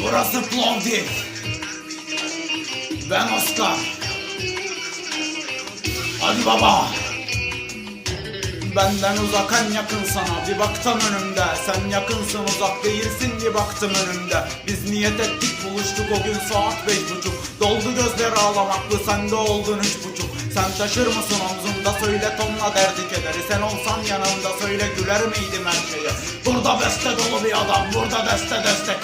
Burası Plovdiv. Ben Oscar. Hadi baba. Benden uzak en yakın sana bir baktım önümde Sen yakınsın uzak değilsin bir baktım önümde Biz niyet ettik buluştuk o gün saat beş buçuk Doldu gözleri ağlamaklı sende oldun üç buçuk Sen taşır mısın omzumda söyle tonla derdi kederi Sen olsan yanımda söyle güler miydim her şeye Burada beste dolu bir adam burada deste deste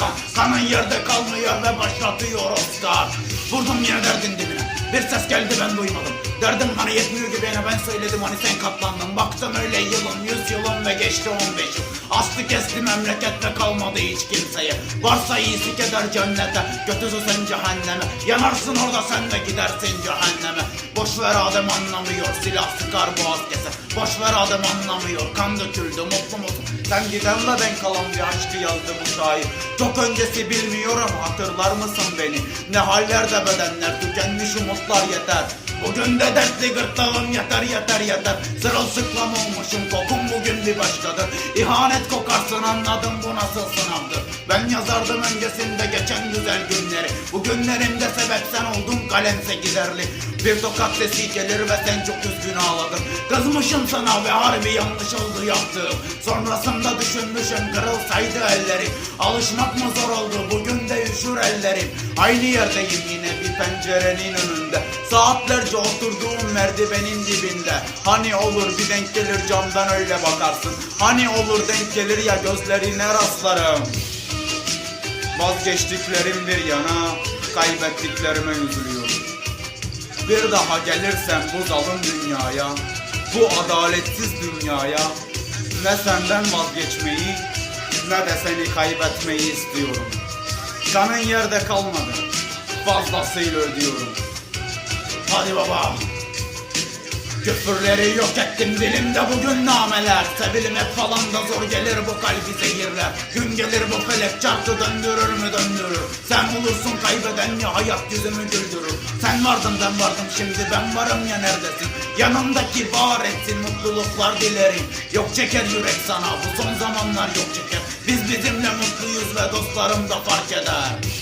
kan Kanın yerde kalmıyor ve başlatıyor Oscar. Vurdum yine derdin dibine. Bir ses geldi ben duymadım. Derdim hani yetmiyor gibi yine ben söyledim hani sen katlandın. Baktım öyle yılın ve geçti on beş yıl. Astı kesti memlekette kalmadı hiç kimseye. Varsa iyisi keder cennete Kötüsü sen cehenneme. Yanarsın orada sen de gidersin cehenneme. Boş ver adem anlamıyor Silah sıkar boğaz keser Boş ver adem anlamıyor Kan döküldü mutlu musun? Sen gidenle ben kalan bir aşkı yazdı bu şair. Çok öncesi bilmiyorum hatırlar mısın beni? Ne hallerde bedenler tükenmiş umutlar yeter. Bugün de dertli gırtlağım yeter yeter yeter. Sırılsıklam olmuşum kokum bugün bir başkadır İhanet kokarsın anladım bu nasıl sınavdır. Ben yazardım öncesinde geçen güzel günleri. Bu günlerimde sebep sen oldun kalemse giderli. Bir tokat sesi gelir ve sen çok üzgün ağladın. Kızmışım sana ve harbi yanlış oldu yaptığım. Sonrasında düşünmüşüm kırılsaydı ellerim Alışmak mı zor oldu bugün ellerim. Aynı yerdeyim yine bir pencerenin önünde. Saatlerce oturduğum merdivenin dibinde. Hani olur bir denk gelir camdan öyle bakarsın. Hani olur denk gelir ya gözlerine rastlarım. Vazgeçtiklerim bir yana Kaybettiklerime üzülüyorum. Bir daha gelirsem bu zalim dünyaya Bu adaletsiz dünyaya Ne senden vazgeçmeyi Ne de seni kaybetmeyi istiyorum Kanın yerde kalmadı. Fazlasıyla ödüyorum. Hadi baba. Küfürleri yok ettim dilimde bugün nameler. Sevilmek falan da zor gelir bu kalbi zehirler. Gün gelir bu felek çarptı döndürür mü döndürür? Sen olursun kaybeden ya hayat yüzümü güldürür. Sen vardın ben vardım şimdi ben varım ya neredesin? Yanımdaki var etsin mutluluklar dilerim. Yok çeker yürek sana bu son zamanlar yok çeker. Biz bizimle mutluyuz ve dostlarım da fark eder